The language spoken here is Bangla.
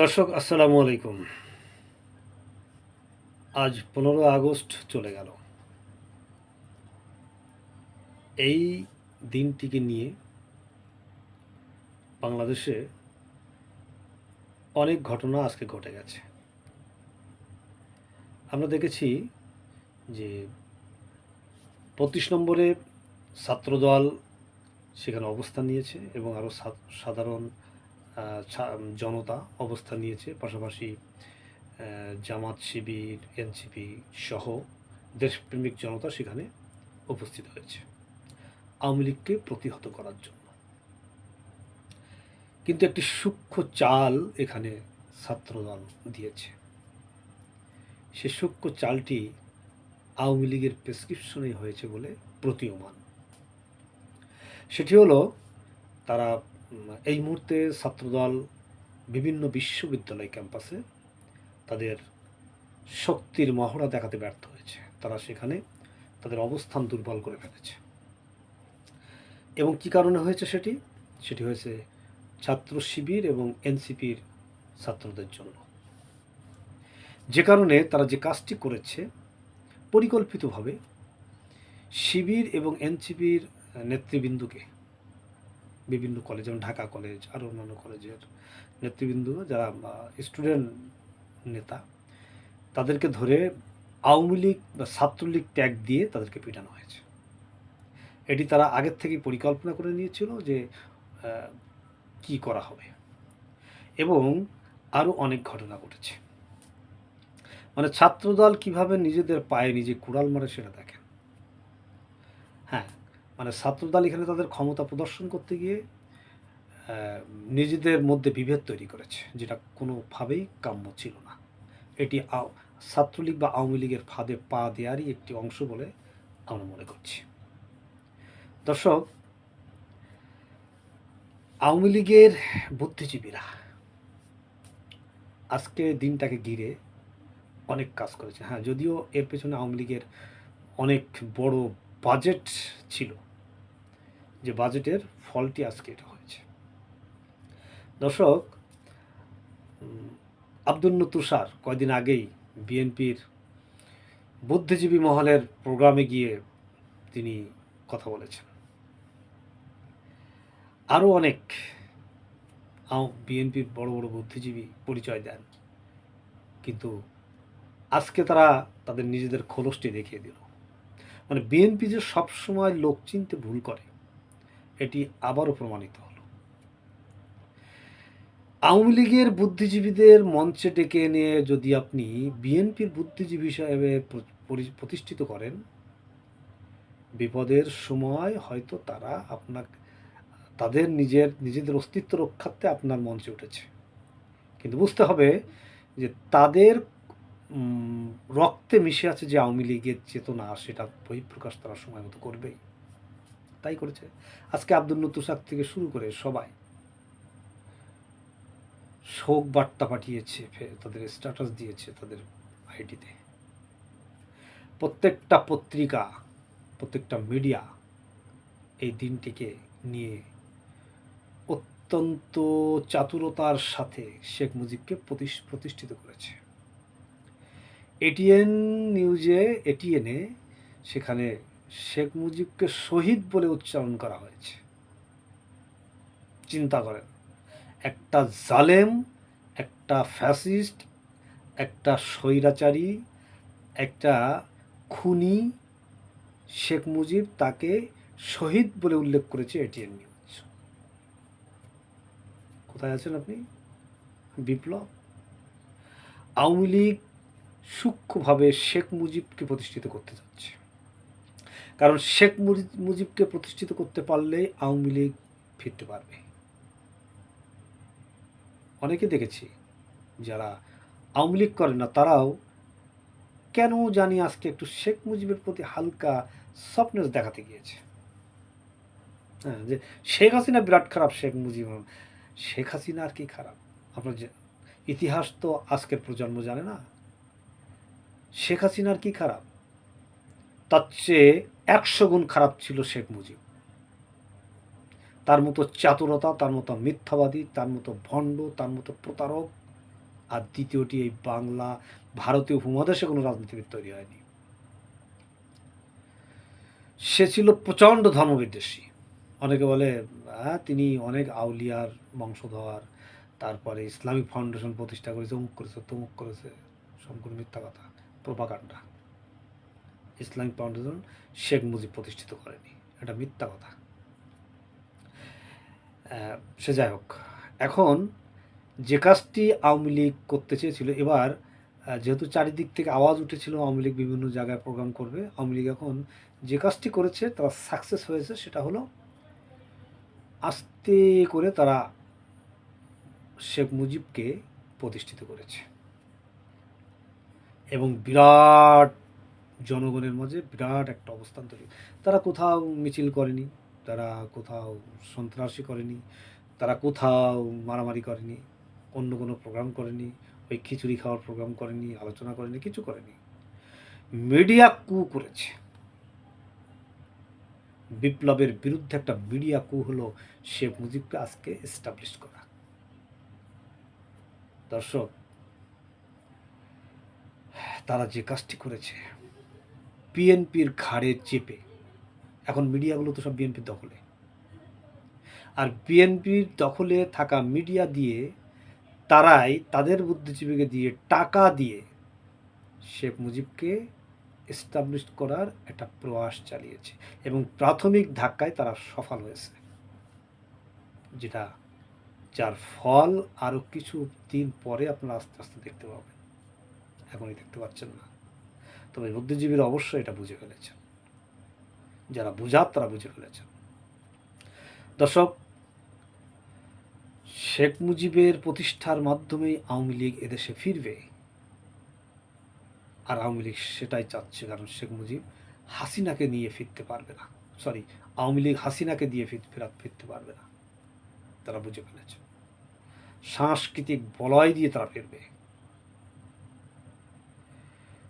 দর্শক, আসসালামু আলাইকুম। আজ পনেরো আগস্ট চলে গেল। এই দিনটিকে নিয়ে বাংলাদেশে অনেক ঘটনা আজকে ঘটে গেছে। আমরা দেখেছি যে পঁচিশ নম্বরে ছাত্রদল সেখানে অবস্থান নিয়েছে এবং আরও সাধারণ জনতা অবস্থান নিয়েছে। পাশাপাশি জামাত শিবির, এনসিপি সহ দেশপ্রেমিক জনতা সেখানে উপস্থিত হয়েছে। আওয়ামী লীগকে প্রতিহত করার জন্য। কিন্তু একটি সূক্ষ্ম চাল এখানে ছাত্রদল দিয়েছে। সে সূক্ষ্ম চালটি আওয়ামী লীগের প্রেসক্রিপশনে হয়েছে বলে প্রতীয়মান। সেটি হলো, তারা এই মুহূর্তে ছাত্রদল বিভিন্ন বিশ্ববিদ্যালয় ক্যাম্পাসে তাদের শক্তির মহড়া দেখাতে ব্যর্থ হয়েছে। তারা সেখানে তাদের অবস্থান দুর্বল করে ফেলেছে। এবং কি কারণে হয়েছে সেটি? সেটি হয়েছে ছাত্র শিবির এবং এনসিপির ছাত্রদের জন্য। যে কারণে তারা যে কাজটি করেছে, পরিকল্পিতভাবে শিবির এবং এনসিপির নেতৃবৃন্দকে বিভিন্ন কলেজ যেমন ঢাকা কলেজ আরও অন্যান্য কলেজের নেতৃবৃন্দ, যারা স্টুডেন্ট নেতা, তাদেরকে ধরে আওয়ামী লীগ বা ছাত্রলীগ ট্যাগ দিয়ে তাদেরকে পিটানো হয়েছে। এটি তারা আগের থেকেই পরিকল্পনা করে নিয়েছিল যে কি করা হবে। এবং আরও অনেক ঘটনা ঘটেছে। মানে ছাত্রদল কীভাবে নিজেদের পায়ে নিজে কুড়াল মারে সেটা দেখেন। হ্যাঁ মানে ছাত্রদল এখানে তাদের ক্ষমতা প্রদর্শন করতে গিয়ে নিজেদের মধ্যে বিভেদ তৈরি করেছে, যেটা কোনোভাবেই কাম্য ছিল না। এটি ছাত্রলীগ বা আওয়ামী লীগের ফাঁদে পা দেওয়ারই একটি অংশ বলে আমরা মনে করছি। দর্শক, আওয়ামী লীগের বুদ্ধিজীবীরা আজকে দিনটাকে ঘিরে অনেক কাজ করেছে। হ্যাঁ যদিও এর পেছনে আওয়ামী লীগের অনেক বড় বাজেট ছিল যে বাজেটের ফলটি আজকে এটা হয়েছে। দর্শক আব্দুল তুষার কয়দিন আগেই বিএনপির বুদ্ধিজীবী মহলের প্রোগ্রামে গিয়ে তিনি কথা বলেছেন। আরও অনেক বিএনপির বড় বড় বুদ্ধিজীবী পরিচয় দেন, কিন্তু আজকে তারা তাদের নিজেদের খোলসটি দেখিয়ে দিল। মানে বিএনপি যে সবসময় লোক চিনতে ভুল করে আবারও প্রমাণিত হলো। আওয়ামী লীগের বুদ্ধিজীবীদের মঞ্চে ডেকে এনে যদি আপনি বিএনপির বুদ্ধিজীবী হিসাবে প্রতিষ্ঠিত করেন, বিপদের সময় হয়তো তারা আপনার তাদের নিজের, নিজেদের অস্তিত্ব রক্ষার্থে আপনার মঞ্চে উঠেছে। কিন্তু বুঝতে হবে যে তাদের রক্তে মিশে আছে যে আওয়ামী লীগের চেতনা, সেটা বহিঃপ্রকাশ তারা সময় মতো করবেই। তাই করেছে। আজকে আব্দুল নতুসাক থেকে শুরু করে সবাই শোক বার্তা পাঠিয়েছে তাদের স্ট্যাটাস দিয়েছে তাদের আইডিতে প্রত্যেকটা পত্রিকা, প্রত্যেকটা মিডিয়া এই দিনটিকে নিয়ে অত্যন্ত চাতুরতার সাথে শেখ মুজিবকে প্রতিষ- প্রতিষ্ঠিত করেছে। এটিএন নিউজে এটিএনে সেখানে শেখ মুজিবকে শহীদ বলে উচ্চারণ করা হয়েছে। চিন্তা করেন, একটা জালেম, একটা ফ্যাসিস্ট, একটা স্বৈরাচারী, একটা খুনি শেখ মুজিব তাকে শহীদ বলে উল্লেখ করেছে এটিএন নিউজ। কোথায় আছেন আপনি? বিপ্লব? আওয়ামী লীগ সূক্ষ্মভাবে শেখ মুজিবকে প্রতিষ্ঠিত করতে যাচ্ছে। কারণ শেখ মুজি- মুজিবকে প্রতিষ্ঠিত করতে পারলে আওয়ামী লীগ ফিরতে পারবে। অনেকে দেখেছি যারা আওয়ামী লীগ করে না, তারাও কেন জানি আজকে একটু শেখ মুজিবের প্রতি হালকা সফটনেস দেখাতে গিয়েছে। হ্যাঁ যে শেখ হাসিনা বিরাট খারাপ, শেখ মুজিব শেখ হাসিনা আর কি খারাপ? আপনার ইতিহাস তো আজকের প্রজন্ম জানে না। শেখ হাসিনার কি খারাপ? তার চেয়ে একশো গুণ খারাপ ছিল শেখ মুজিব। তার মতো চাতুরতা, তার মতো মিথ্যাবাদী, তার মতো ভণ্ড, তার মতো প্রতারক, আর দ্বিতীয়টি এই বাংলা ভারতীয় উপমহাদেশে কোনো রাজনীতিবিদ তৈরি হয়নি। সে ছিল প্রচণ্ড ধর্মবিদ্বেষী। অনেকে বলে হ্যাঁ তিনি অনেক আউলিয়ার বংশধর, তারপরে ইসলামিক ফাউন্ডেশন প্রতিষ্ঠা করেছে, অমুক করেছে, তমুক করেছে, সম্পূর্ণ মিথ্যা কথা propaganda Islamic foundation Sheikh Mujib প্রতিষ্ঠিত করেনি। এটা মিথ্যা কথা। সে যাই হোক, এখন যে কাজটি আওয়ামী লীগ করতে চেয়েছিল, এবার যেহেতু চারিদিক থেকে আওয়াজ উঠেছিল আওয়ামী লীগ বিভিন্ন জায়গায় প্রোগ্রাম করবে, আওয়ামী লীগ এখন যে কাজটি করেছে, তারা সাকসেস হয়েছে সেটা হলো আস্তে করে তারা শেখ মুজিবকে প্রতিষ্ঠিত করেছে। এবং বিরাট জনগণের মাঝে বিরাট একটা অবস্থান তৈরি। তারা কোথাও মিছিল করেনি, তারা কোথাও সন্ত্রাসী করেনি, তারা কোথাও মারামারি করেনি, অন্য কোনো প্রোগ্রাম করেনি, ওই খিচুড়ি খাওয়ার প্রোগ্রাম করেনি, আলোচনা করেনি, কিছু করেনি। মিডিয়া কু করেছে। বিপ্লবের বিরুদ্ধে একটা মিডিয়া কু হলো শেখ মুজিবকে আজকে এস্টাবলিশ করা। দর্শক, তারা যে কাজটি করেছে বিএনপির ঘাড়ে চেপে। এখন মিডিয়াগুলো তো সব বিএনপির দখলে। আর বিএনপির দখলে থাকা মিডিয়া দিয়ে তারাই তাদের বুদ্ধিজীবীকে দিয়ে টাকা দিয়ে শেখ মুজিবকে এস্টাবলিশ করার একটা প্রয়াস চালিয়েছে এবং প্রাথমিক ধাক্কায় তারা সফল হয়েছে। যেটা যার ফল আরও কিছু দিন পরে আপনারা আস্তে আস্তে দেখতে পাবেন। এখনই দেখতে পাচ্ছেন না। তবে বুদ্ধিজীবীরা অবশ্যই এটা বুঝে ফেলেছেন। যারা বুঝার, তারা বুঝে ফেলেছেন। দর্শক, শেখ মুজিবের প্রতিষ্ঠার মাধ্যমেই আওয়ামী লীগ এদেশে ফিরবে। আর আওয়ামী লীগ সেটাই চাচ্ছে, কারণ শেখ মুজিব হাসিনাকে নিয়ে ফিরতে পারবে না। সরি, আওয়ামী লীগ হাসিনাকে দিয়ে ফির- ফেরা ফিরতে পারবে না। তারা বুঝে ফেলেছে। সাংস্কৃতিক বলয় দিয়ে তারা ফিরবে।